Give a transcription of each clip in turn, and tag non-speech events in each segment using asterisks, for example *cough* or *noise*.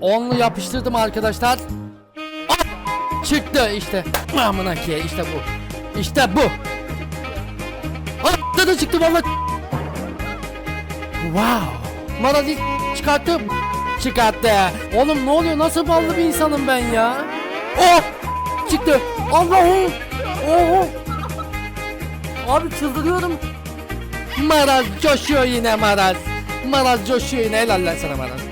Onlu yapıştırdım arkadaşlar. Ah! Çıktı işte. Amına ki işte bu. İşte bu. Ah, da çıktı valla. Wow. Marazil çıkarttı. Çıkarttı. Oğlum ne oluyor? Nasıl ballı bir insanım ben ya? Oh! Çıktı. Allah'ım. Oh! Abi çıldırıyorum. Maraz coşuyor yine Maraz. Maraz coşuyor yine helal sana Maraz.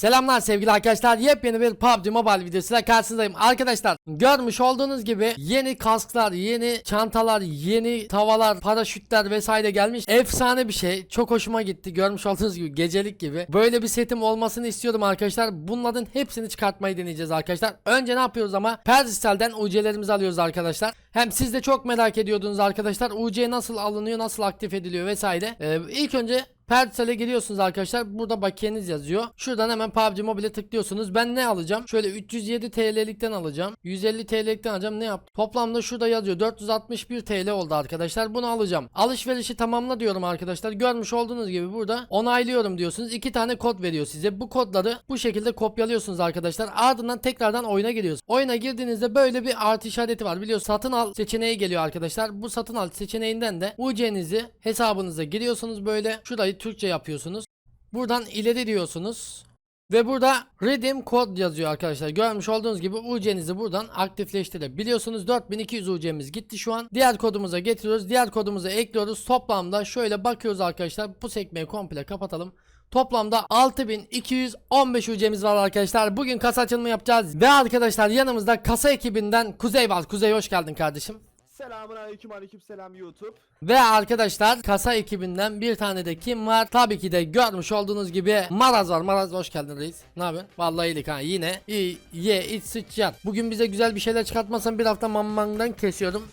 Selamlar sevgili arkadaşlar. Yepyeni bir PUBG Mobile videosuyla karşınızdayım. Arkadaşlar görmüş olduğunuz gibi yeni kasklar, yeni çantalar, yeni tavalar, paraşütler vesaire gelmiş. Efsane bir şey. Çok hoşuma gitti. Görmüş olduğunuz gibi gecelik gibi. Böyle bir setim olmasını istiyordum arkadaşlar. Bunların hepsini çıkartmayı deneyeceğiz arkadaşlar. Önce ne yapıyoruz ama? Persistel'den UC'lerimizi alıyoruz arkadaşlar. Hem siz de çok merak ediyordunuz arkadaşlar. UC nasıl alınıyor, nasıl aktif ediliyor vesaire. Ee, ilk önce Persel'e giriyorsunuz arkadaşlar. Burada bakiyeniz yazıyor. Şuradan hemen PUBG Mobile'e tıklıyorsunuz. Ben ne alacağım? Şöyle 307 TL'likten alacağım. 150 TL'likten alacağım. Ne yaptım? Toplamda şurada yazıyor. 461 TL oldu arkadaşlar. Bunu alacağım. Alışverişi tamamla diyorum arkadaşlar. Görmüş olduğunuz gibi burada onaylıyorum diyorsunuz. İki tane kod veriyor size. Bu kodları bu şekilde kopyalıyorsunuz arkadaşlar. Ardından tekrardan oyuna giriyorsunuz. Oyuna girdiğinizde böyle bir artı işareti var. Biliyorsunuz satın al seçeneği geliyor arkadaşlar. Bu satın al seçeneğinden de UC'nizi hesabınıza giriyorsunuz böyle. Şurayı Türkçe yapıyorsunuz. Buradan ileri diyorsunuz. Ve burada redeem kod yazıyor arkadaşlar. Görmüş olduğunuz gibi UC'nizi buradan aktifleştirebiliyorsunuz. 4200 UC'miz gitti şu an. Diğer kodumuza getiriyoruz. Diğer kodumuza ekliyoruz. Toplamda şöyle bakıyoruz arkadaşlar. Bu sekmeyi komple kapatalım. Toplamda 6215 UC'miz var arkadaşlar. Bugün kasa açılımı yapacağız. Ve arkadaşlar yanımızda kasa ekibinden Kuzey var. Kuzey hoş geldin kardeşim. Selamun aleyküm aleyküm selam YouTube. Ve arkadaşlar kasa ekibinden bir tane de kim var? Tabii ki de görmüş olduğunuz gibi Maraz var. Maraz hoş geldin reis. Ne yapıyorsun? Vallahi iyilik ha yine. İyi ye iç sıç yat. Bugün bize güzel bir şeyler çıkartmazsan bir hafta mammandan kesiyorum.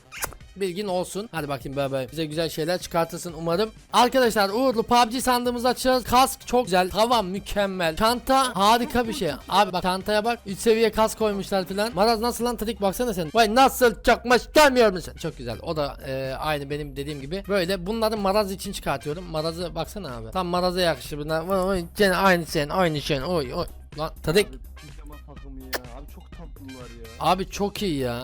Bilgin olsun. Hadi bakayım bebe. Bize güzel şeyler çıkartırsın umarım. Arkadaşlar uğurlu PUBG sandığımızı açacağız. Kask çok güzel. Tavan mükemmel. Çanta harika bir şey. Abi bak çantaya bak. 3 seviye kask koymuşlar filan. Maraz nasıl lan trik baksana sen. Vay nasıl çakmış görmüyor musun? Çok güzel. O da e, aynı benim dediğim gibi. Böyle bunları Maraz için çıkartıyorum. Maraz'ı baksana abi. Tam Maraz'a yakışır bunlar. Vay, vay, Sen aynı sen aynı sen. Oy oy. Lan trik. Abi ya. Abi çok tatlılar ya. Abi çok iyi ya.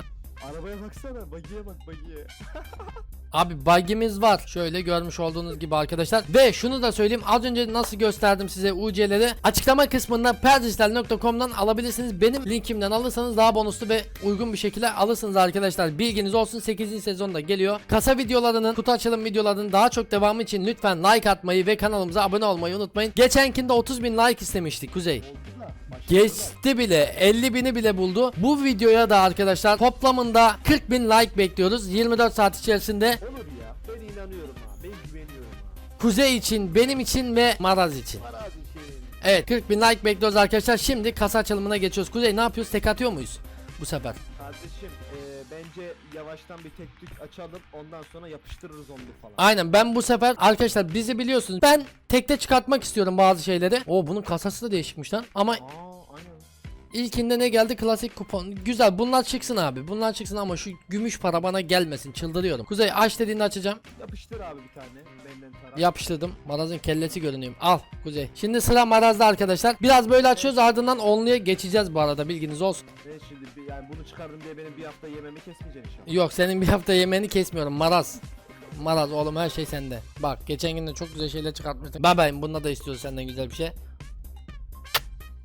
Arabaya baksana. Bagiye bak bagiye. *laughs* Abi bug'imiz var. Şöyle görmüş olduğunuz gibi arkadaşlar. Ve şunu da söyleyeyim. Az önce nasıl gösterdim size UC'leri. Açıklama kısmında perdistel.com'dan alabilirsiniz. Benim linkimden alırsanız daha bonuslu ve uygun bir şekilde alırsınız arkadaşlar. Bilginiz olsun 8. sezonda geliyor. Kasa videolarının, kutu açılım videolarının daha çok devamı için lütfen like atmayı ve kanalımıza abone olmayı unutmayın. Geçenkinde 30 bin like istemiştik Kuzey. Geçti bile 50 bini bile buldu. Bu videoya da arkadaşlar toplamında 40 bin like bekliyoruz. 24 saat içerisinde Olur ya. Ben inanıyorum ha. Ben güveniyorum. Kuzey için, benim için ve Maraz için. Para az şey. Evet 40 bin like bekliyoruz arkadaşlar. Şimdi kasa açılımına geçiyoruz. Kuzey ne yapıyoruz? Tek atıyor muyuz? Bu sefer. Kardeşim eee, bence yavaştan bir tek tük açalım. Ondan sonra yapıştırırız onu falan. Aynen ben bu sefer arkadaşlar bizi biliyorsunuz. Ben tekte çıkartmak istiyorum bazı şeyleri. Oo bunun kasası da değişikmiş lan. Ama Aa. İlkinde ne geldi? Klasik kupon. Güzel bunlar çıksın abi. Bunlar çıksın ama şu gümüş para bana gelmesin. Çıldırıyorum. Kuzey aç dediğinde açacağım. Yapıştır abi bir tane. Benden taraf. Yapıştırdım. Maraz'ın kellesi görünüyor. Al Kuzey. Şimdi sıra Maraz'da arkadaşlar. Biraz böyle açıyoruz ardından onluya geçeceğiz bu arada bilginiz olsun. Ben şimdi bir, yani bunu çıkardım diye benim bir hafta yememi kesmeyeceksin inşallah. Yok senin bir hafta yemeğini kesmiyorum Maraz. Maraz oğlum her şey sende. Bak geçen gün de çok güzel şeyler çıkartmıştın. Babayım bunda da istiyoruz senden güzel bir şey.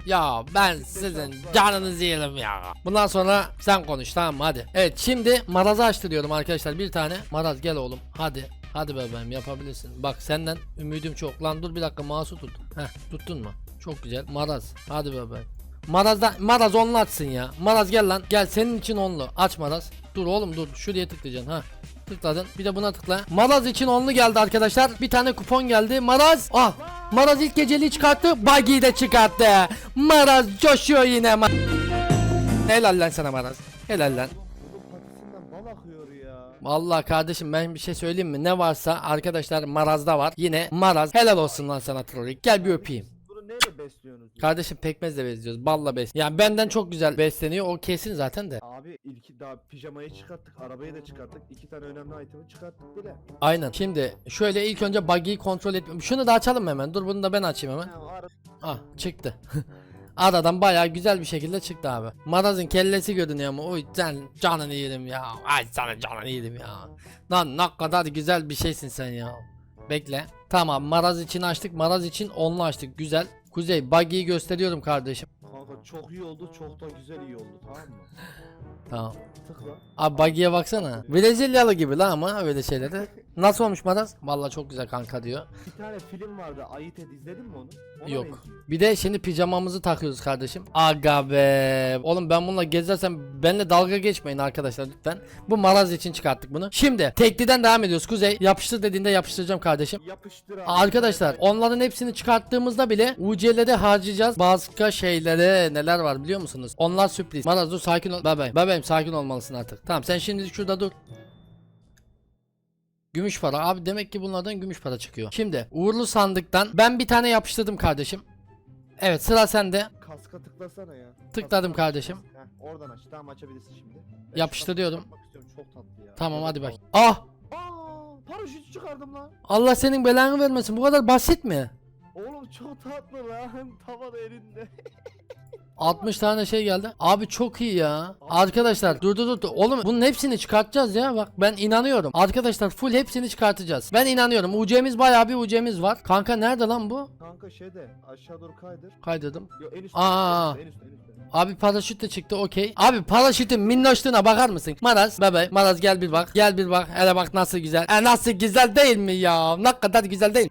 Ya ben sizin canınızı yiyelim ya. Bundan sonra sen konuş tamam mı hadi. Evet şimdi Maraz'ı açtırıyorum arkadaşlar bir tane. Maraz gel oğlum hadi. Hadi bebeğim yapabilirsin. Bak senden ümidim çok. Lan dur bir dakika mouse'u tut. Heh tuttun mu? Çok güzel. Maraz hadi bebeğim. Maraz'da Maraz onlu açsın ya. Maraz gel lan. Gel senin için onlu. Aç Maraz. Dur oğlum dur. Şuraya tıklayacaksın ha. Tıkladın. Bir de buna tıkla. Maraz için onlu geldi arkadaşlar. Bir tane kupon geldi. Maraz. Ah. Maraz ilk geceliği çıkarttı. Buggy'i de çıkarttı. Maraz coşuyor yine. Ma Helal lan sana Maraz. Helal lan. Vallahi kardeşim ben bir şey söyleyeyim mi? Ne varsa arkadaşlar Maraz'da var. Yine Maraz. Helal olsun lan sana Trolley. Gel bir öpeyim. Bunu neyle besliyorsunuz? Kardeşim pekmezle besliyoruz. Balla bes. Yani benden çok güzel besleniyor. O kesin zaten de. Abi ilki daha pijamayı çıkarttık, arabayı da çıkarttık. iki tane önemli itemi çıkarttık bile. Aynen. Şimdi şöyle ilk önce buggy'yi kontrol et. Şunu da açalım mı hemen. Dur bunu da ben açayım hemen. Ara- Ah çıktı. *laughs* Aradan bayağı güzel bir şekilde çıktı abi. Maraz'ın kellesi görünüyor ama oy sen canını yedim ya. Ay sana canını yedim ya. Lan ne kadar güzel bir şeysin sen ya. Bekle. Tamam Maraz için açtık. Maraz için onlu açtık. Güzel. Kuzey buggy'yi gösteriyorum kardeşim. Kanka çok iyi oldu çok da güzel iyi oldu tamam mı? Tamam. Tıkla. Abi buggy'ye baksana. Brezilyalı gibi lan ama öyle şeyleri. *laughs* Nasıl olmuş Maraz? Vallahi çok güzel kanka diyor. Bir tane film vardı Ayit Ed izledin mi onu? Ona Yok. benziyor. Bir de şimdi pijamamızı takıyoruz kardeşim. Aga be. Oğlum ben bununla gezersem benimle dalga geçmeyin arkadaşlar lütfen. Bu maraz için çıkarttık bunu. Şimdi tekliden devam ediyoruz. Kuzey yapıştır dediğinde yapıştıracağım kardeşim. Yapıştır abi. Arkadaşlar onların hepsini çıkarttığımızda bile UC'lere harcayacağız. Başka şeylere neler var biliyor musunuz? Onlar sürpriz. Maraz dur sakin ol. Bebeğim. Bebeğim sakin olmalısın artık. Tamam sen şimdi şurada dur. Gümüş para. Abi demek ki bunlardan gümüş para çıkıyor. Şimdi uğurlu sandıktan ben bir tane yapıştırdım kardeşim. Evet sıra sende. Kaska tıklasana ya. Tıkladım Kaska kardeşim. kaska. Heh, oradan aç. Tamam açabilirsin şimdi. Ben Yapıştırıyorum. şuna bakmak istiyorum, Çok tatlı ya. Tamam hadi bak. Ah! Aa, paraşüt çıkardım lan. Allah senin belanı vermesin. Bu kadar basit mi? Oğlum çok tatlı lan. *laughs* Tava da elinde. *laughs* 60 tane şey geldi. Abi çok iyi ya. Arkadaşlar dur dur dur. Oğlum bunun hepsini çıkartacağız ya. Bak ben inanıyorum. Arkadaşlar full hepsini çıkartacağız. Ben inanıyorum. UC'miz bayağı bir UC'miz var. Kanka nerede lan bu? Kanka şeyde aşağı doğru kaydır. Kaydırdım. Yo en üstte. Aa. En üstte en üstte. en üstte. Abi paraşüt de çıktı okey. Abi paraşütün minnoşluğuna bakar mısın? Maraz bebe Maraz gel bir bak. Gel bir bak. Hele bak nasıl güzel. E nasıl güzel değil mi ya? Ne kadar güzel değil.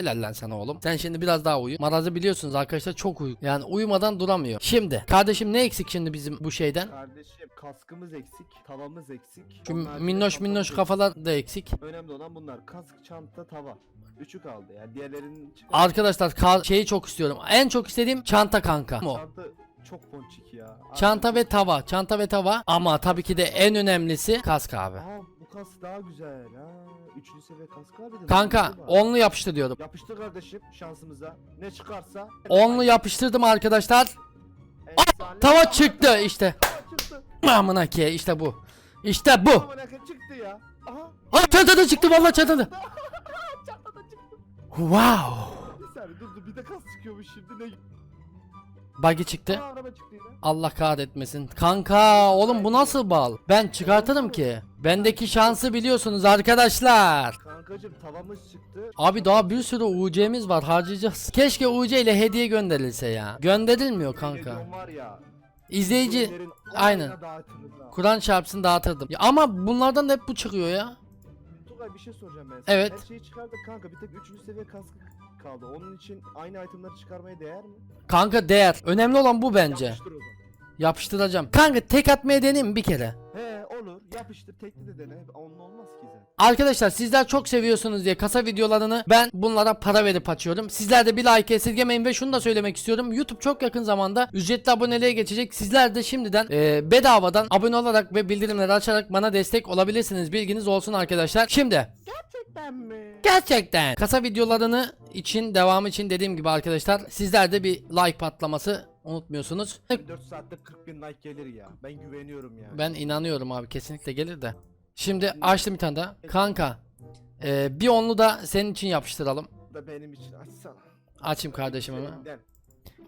Helal lan sana oğlum. Sen şimdi biraz daha uyu. Maraz'ı biliyorsunuz arkadaşlar çok uyu. Yani uyumadan duramıyor. Şimdi kardeşim ne eksik şimdi bizim bu şeyden? Kardeşim kaskımız eksik, tavamız eksik. Şu haricinde minnoş minnoş kafalar da eksik. Önemli olan bunlar. Kask, çanta, tava. Üçü kaldı yani diğerlerinin. Arkadaşlar ka- şeyi çok istiyorum. En çok istediğim çanta kanka. O. Çanta çok ponçik ya. Çanta ve tava. Çanta ve tava. Ama tabii ki de en önemlisi kask abi. Aa bu kask daha güzel ha. Üçüncü seviye kask abi. de Kanka var? onlu yapıştı diyorum. Yapıştır kardeşim şansımıza. Ne çıkarsa. Onlu yapıştırdım arkadaşlar. Efsane. Tava çıktı işte. tava çıktı. Amına ki işte bu. İşte bu. Aman akı çıktı ya. Aha. Ha çantada çıktı vallahi çantada. *laughs* Çantada çıktı. Wow. Bir saniye dur dur bir de kask çıkıyormuş şimdi ne? Buggy çıktı. Aa, araba çıktı yine. Allah kahretmesin. Kanka oğlum bu nasıl bal? Ben çıkartırım ki. Bendeki şansı biliyorsunuz arkadaşlar. Kankacım tavamız çıktı. Abi daha bir sürü UC'miz var harcayacağız. Keşke UC ile hediye gönderilse ya. Gönderilmiyor kanka. Var ya. İzleyici ürünlerin aynen. ha. Kur'an çarpsın dağıtırdım. Ya ama bunlardan da hep bu çıkıyor ya. Tugay bir şey soracağım ben sana. Evet. Her şeyi çıkardık kanka bir tek 3. seviye kaskı kaldı. Onun için aynı itemleri çıkarmaya değer mi? Kanka değer. Önemli olan bu bence. Yapıştır o zaman. Yapıştıracağım. Kanka tek atmaya deneyim mi bir kere. Yapıştır tekli de dene. Onun olmaz ki zaten. Arkadaşlar sizler çok seviyorsunuz diye kasa videolarını ben bunlara para verip açıyorum. Sizler de bir like esirgemeyin ve şunu da söylemek istiyorum. YouTube çok yakın zamanda ücretli aboneliğe geçecek. Sizler de şimdiden e, bedavadan abone olarak ve bildirimleri açarak bana destek olabilirsiniz. Bilginiz olsun arkadaşlar. Şimdi Gerçekten mi? gerçekten kasa videolarını için devamı için dediğim gibi arkadaşlar sizler de bir like patlaması unutmuyorsunuz. 4 saatte 40 bin like gelir ya. Ben güveniyorum ya. Ben inanıyorum abi kesinlikle gelir de. Şimdi açtım bir tane daha. Kanka e, bir onlu da senin için yapıştıralım. da benim için açsana. Açayım kardeşim hemen.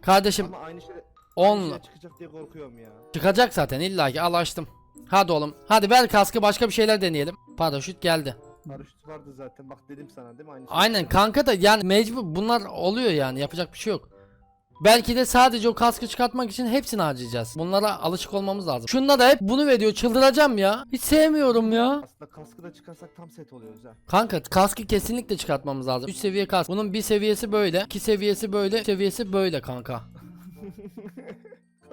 Kardeşim Ama aynı şey onlu şey çıkacak diye korkuyorum ya. çıkacak zaten illa ki al açtım. Hadi oğlum. Hadi ver kaskı başka bir şeyler deneyelim. Paraşüt geldi. Paraşüt vardı zaten. Bak dedim sana değil mi aynı şey. Aynen kanka da yani mecbur bunlar oluyor yani yapacak bir şey yok. Belki de sadece o kaskı çıkartmak için hepsini harcayacağız. Bunlara alışık olmamız lazım. Şunda da hep bunu veriyor çıldıracağım ya. Hiç sevmiyorum ya. Aslında kaskı da çıkarsak tam set oluyoruz ha. Kanka kaskı kesinlikle çıkartmamız lazım. 3 seviye kask. Bunun bir seviyesi böyle, iki seviyesi böyle, seviyesi böyle kanka. *laughs*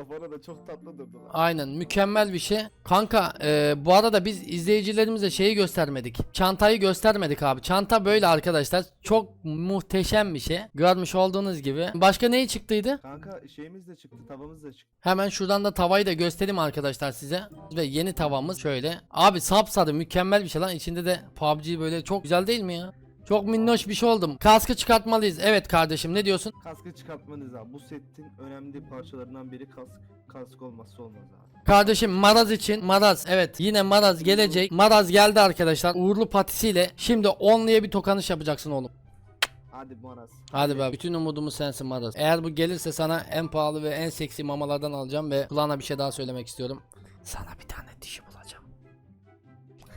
Kafana da çok tatlı durdu lan. Aynen mükemmel bir şey. Kanka e, bu arada biz izleyicilerimize şeyi göstermedik. Çantayı göstermedik abi. Çanta böyle arkadaşlar. Çok muhteşem bir şey. Görmüş olduğunuz gibi. Başka neyi çıktıydı? Kanka şeyimiz de çıktı, tavamız da çıktı. Hemen şuradan da tavayı da göstereyim arkadaşlar size. Ve yeni tavamız şöyle. Abi sapsarı mükemmel bir şey lan. İçinde de PUBG böyle çok güzel değil mi ya? Çok minnoş bir şey oldum. Kaskı çıkartmalıyız. Evet kardeşim ne diyorsun? Kaskı çıkartmanız lazım. Bu setin önemli parçalarından biri kask. Kask olmazsa olmaz abi. Kardeşim Maraz için Maraz evet yine Maraz gelecek. Maraz geldi arkadaşlar uğurlu patisiyle. Şimdi onluya bir tokanış yapacaksın oğlum. Hadi Maras. Hadi be bütün umudumuz sensin Maraz. Eğer bu gelirse sana en pahalı ve en seksi mamalardan alacağım ve kulağına bir şey daha söylemek istiyorum. Sana bir tane dişi bulacağım.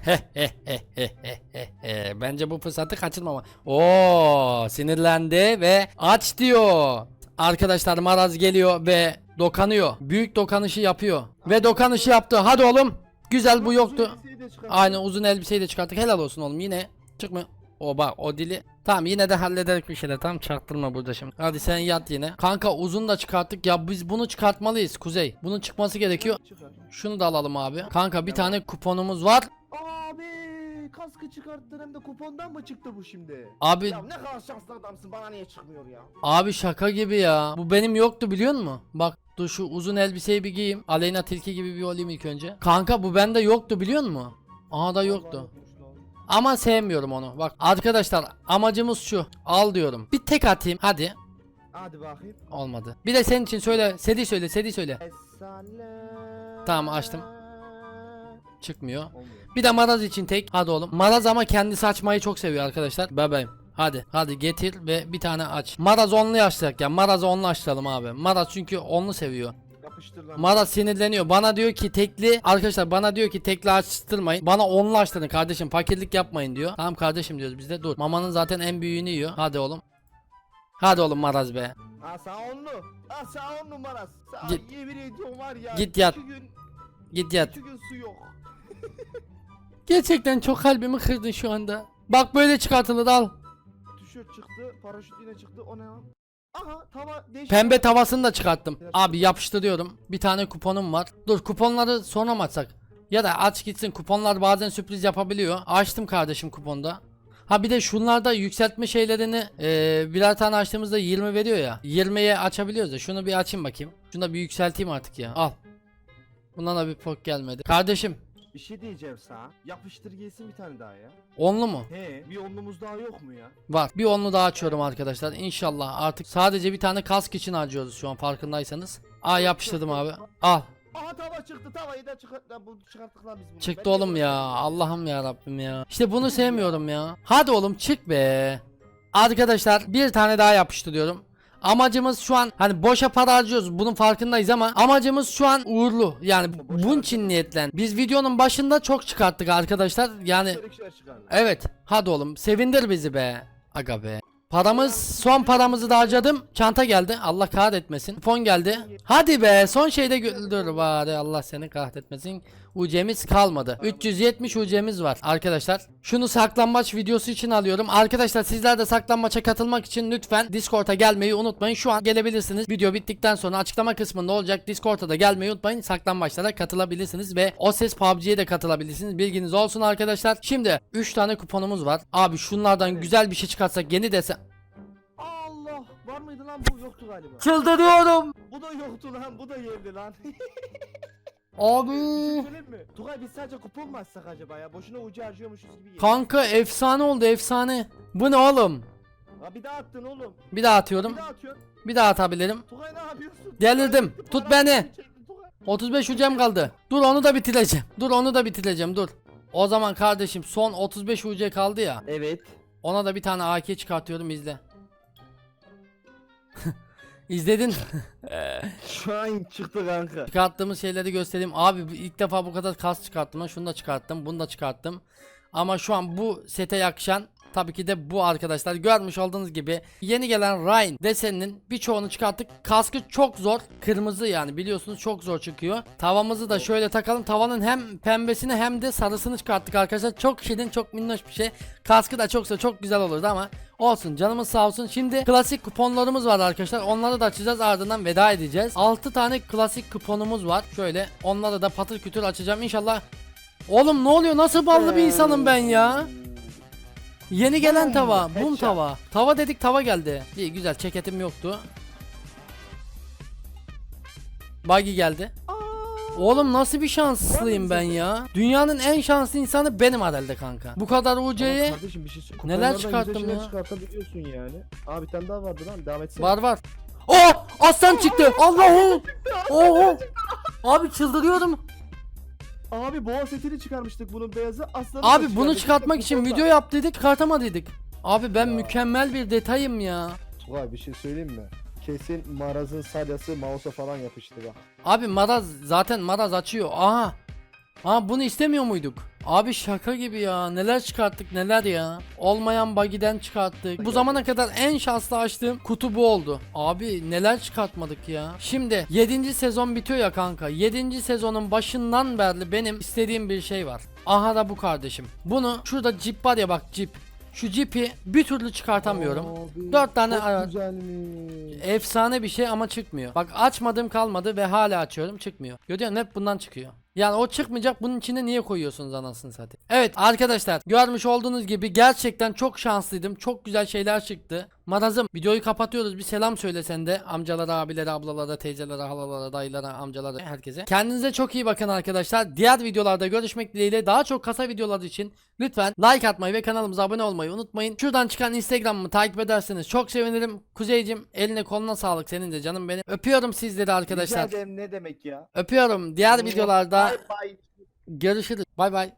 *laughs* Bence bu fırsatı kaçırmama. Oo sinirlendi ve aç diyor. Arkadaşlar Maraz geliyor ve dokanıyor. Büyük dokanışı yapıyor. Ve dokanışı yaptı. Hadi oğlum. Güzel bu yoktu. Aynı uzun elbiseyi de çıkarttık. Helal olsun oğlum yine. Çıkma. O bak o dili. Tamam yine de hallederek bir şeyler. Tamam çaktırma burada şimdi. Hadi sen yat yine. Kanka uzun da çıkarttık. Ya biz bunu çıkartmalıyız Kuzey. Bunun çıkması gerekiyor. Şunu da alalım abi. Kanka bir tane kuponumuz var. Kaskı çıkarttın hem de kupondan mı çıktı bu şimdi? Abi Ya ne kadar şanslı adamsın bana niye çıkmıyor ya? abi şaka gibi ya. Bu benim yoktu biliyor musun? Bak dur şu uzun elbiseyi bir giyeyim. Aleyna tilki gibi bir olayım ilk önce. Kanka bu bende yoktu biliyor musun? Aha da yoktu. Ama sevmiyorum onu. Bak arkadaşlar amacımız şu. Al diyorum. Bir tek atayım. Hadi. Hadi bakayım. Olmadı. Bir de senin için söyle. Sedi söyle. Sedi söyle. Esale. Tamam, açtım. Çıkmıyor. Olmuyor. Bir de Maraz için tek. Hadi oğlum. Maraz ama kendisi açmayı çok seviyor arkadaşlar. Bebeğim. Hadi hadi getir ve bir tane aç. Maraz onlu açacak ya. Maraz'ı onlu açalım abi. Maraz çünkü onlu seviyor. Yapıştır lan. Maraz sinirleniyor. Bana diyor ki tekli arkadaşlar bana diyor ki tekli açtırmayın. Bana onlu açtırın kardeşim. Fakirlik yapmayın diyor. Tamam kardeşim diyoruz biz de. Dur. Mamanın zaten en büyüğünü yiyor. Hadi oğlum. Hadi oğlum Maraz be. Ha sağ onlu. Ha sağ on numaras. Sağ Git. yemin ediyorum var ya. Git yat. İki gün, Git yat. iki gün su yok. Gerçekten çok kalbimi kırdın şu anda. Bak böyle çıkartılır al. Tişört çıktı, paraşüt yine çıktı. O ne lan? Aha tava değişik. Pembe tavasını da çıkarttım. Abi yapıştırıyorum. Bir tane kuponum var. Dur kuponları sonra mı açsak? Ya da aç gitsin kuponlar bazen sürpriz yapabiliyor. Açtım kardeşim kuponda. Ha bir de şunlarda yükseltme şeylerini eee birer tane açtığımızda 20 veriyor ya. 20'ye açabiliyoruz ya. Şunu bir açayım bakayım. Şunu da bir yükselteyim artık ya. Al. Bundan da bir pok gelmedi. Kardeşim Bir şey diyeceğim sana. Yapıştır gelsin bir tane daha ya. onlu mu? He, bir onlumuz daha yok mu ya? Var. Bir onlu daha açıyorum arkadaşlar. İnşallah artık sadece bir tane kask için harcıyoruz şu an farkındaysanız. Aa yapıştırdım abi. Al. Aha tava çıktı, tavayı da çıkart. Lan bu çıkarttık lan biz bunu. Çıktı Ben oğlum ya. Allah'ım ya Rabbim ya. İşte bunu sevmiyorum ya. Hadi oğlum çık be. Arkadaşlar bir tane daha yapıştırıyorum. Amacımız şu an hani boşa para harcıyoruz bunun farkındayız ama amacımız şu an uğurlu. Yani bunun için niyetlen. Biz videonun başında çok çıkarttık arkadaşlar. Yani çıkardı. evet hadi oğlum sevindir bizi be. Aga be. Paramız son paramızı da harcadım. Çanta geldi. Allah kahretmesin. Kupon geldi. Hadi be son şeyde güldür bari Allah seni kahretmesin. UC'miz kalmadı. 370 UC'miz var arkadaşlar. Şunu saklanmaç videosu için alıyorum. Arkadaşlar sizler de saklanmaça katılmak için lütfen Discord'a gelmeyi unutmayın. Şu an gelebilirsiniz. Video bittikten sonra açıklama kısmında olacak. Discord'a da gelmeyi unutmayın. Saklanmaçlara katılabilirsiniz ve o ses PUBG'ye de katılabilirsiniz. Bilginiz olsun arkadaşlar. Şimdi 3 tane kuponumuz var. Abi şunlardan güzel bir şey çıkartsak yeni desen. Allah! Var mıydı lan bu? Yoktu galiba. Çıldırıyorum. Bu da yoktu lan, bu da yerdi lan. *laughs* Abi. Söyleyeyim mi? Tugay biz sadece kupon mu açsak acaba ya? Boşuna ucu harcıyormuşuz gibi geliyor. Kanka efsane oldu efsane. Bu ne oğlum? Ha bir daha attın oğlum. Bir daha atıyorum. Bir daha atıyorsun. Bir daha atabilirim. Tugay ne yapıyorsun? Delirdim. Tugay, Tut para beni. çekti Tugay. 35 ucem kaldı. Dur onu da bitireceğim. Dur onu da bitireceğim dur. O zaman kardeşim son 35 UC kaldı ya. Evet. Ona da bir tane AK çıkartıyorum izle. *laughs* İzledin mi? Şu an çıktı kanka. Çıkarttığımız şeyleri göstereyim. Abi ilk defa bu kadar kas çıkarttım. lan. Şunu da çıkarttım. Bunu da çıkarttım. Ama şu an bu sete yakışan tabii ki de bu arkadaşlar. Görmüş olduğunuz gibi yeni gelen Ryan deseninin birçoğunu çıkarttık. Kaskı çok zor. Kırmızı yani biliyorsunuz çok zor çıkıyor. Tavamızı da şöyle takalım. Tavanın hem pembesini hem de sarısını çıkarttık arkadaşlar. Çok şirin çok minnoş bir şey. Kaskı da çoksa çok güzel olurdu ama olsun canımız sağ olsun. Şimdi klasik kuponlarımız var arkadaşlar. Onları da açacağız ardından veda edeceğiz. 6 tane klasik kuponumuz var. Şöyle onları da patır kütür açacağım. İnşallah Oğlum ne oluyor? Nasıl ballı bir insanım ben ya? Yeni gelen Boom, tava. Bum headshot. tava. Tava dedik tava geldi. İyi güzel ceketim yoktu. Buggy geldi. Oğlum nasıl bir şanslıyım ben ya? Dünyanın en şanslı insanı benim herhalde kanka. Bu kadar ama UC'yi kardeşim bir şey Neler çıkarttım güzel şeyler ya? çıkartabiliyorsun yani. Aa bir tane daha vardı lan. Devam etsene. var var. Oh! Aslan çıktı. Allah'ım. Oh! Abi çıldırıyorum. Abi boğa setini çıkarmıştık bunun beyazı. Aslanı da Abi bunu çıkardık. çıkartmak için video yaptıydık, çıkartamadıydık. Abi ben Ya. mükemmel bir detayım ya. Tugay bir şey söyleyeyim mi? Kesin Maraz'ın salyası mouse'a falan yapıştı bak. Abi maraz zaten maraz açıyor. Aha. Aha bunu istemiyor muyduk? Abi şaka gibi ya. Neler çıkarttık neler ya. Olmayan buggy'den çıkarttık. Bu zamana kadar en şanslı açtığım kutu bu oldu. Abi neler çıkartmadık ya. Şimdi 7. sezon bitiyor ya kanka. 7. sezonun başından beri benim istediğim bir şey var. Aha da bu kardeşim. Bunu şurada cip var ya bak cip. Şu cipi bir türlü çıkartamıyorum. Abi, Dört tane çok ara- güzelmiş. Efsane bir şey ama çıkmıyor. Bak açmadım kalmadı ve hala açıyorum çıkmıyor. Görüyorsun hep bundan çıkıyor. Yani o çıkmayacak bunun içine niye koyuyorsunuz anasını satayım. Evet arkadaşlar görmüş olduğunuz gibi gerçekten çok şanslıydım. Çok güzel şeyler çıktı. Marazım videoyu kapatıyoruz. Bir selam söylesen de amcalara, abilere, ablalara, teyzelere, halalara, dayılara, amcalara, herkese. Kendinize çok iyi bakın arkadaşlar. Diğer videolarda görüşmek dileğiyle daha çok kasa videolar için lütfen like atmayı ve kanalımıza abone olmayı unutmayın. Şuradan çıkan Instagram'ımı takip ederseniz çok sevinirim. Kuzeycim eline koluna sağlık senin de canım benim. Öpüyorum sizleri arkadaşlar. Rica ederim, ne demek ya? Öpüyorum. Diğer videolarda Bye bye. görüşürüz. Bay bay.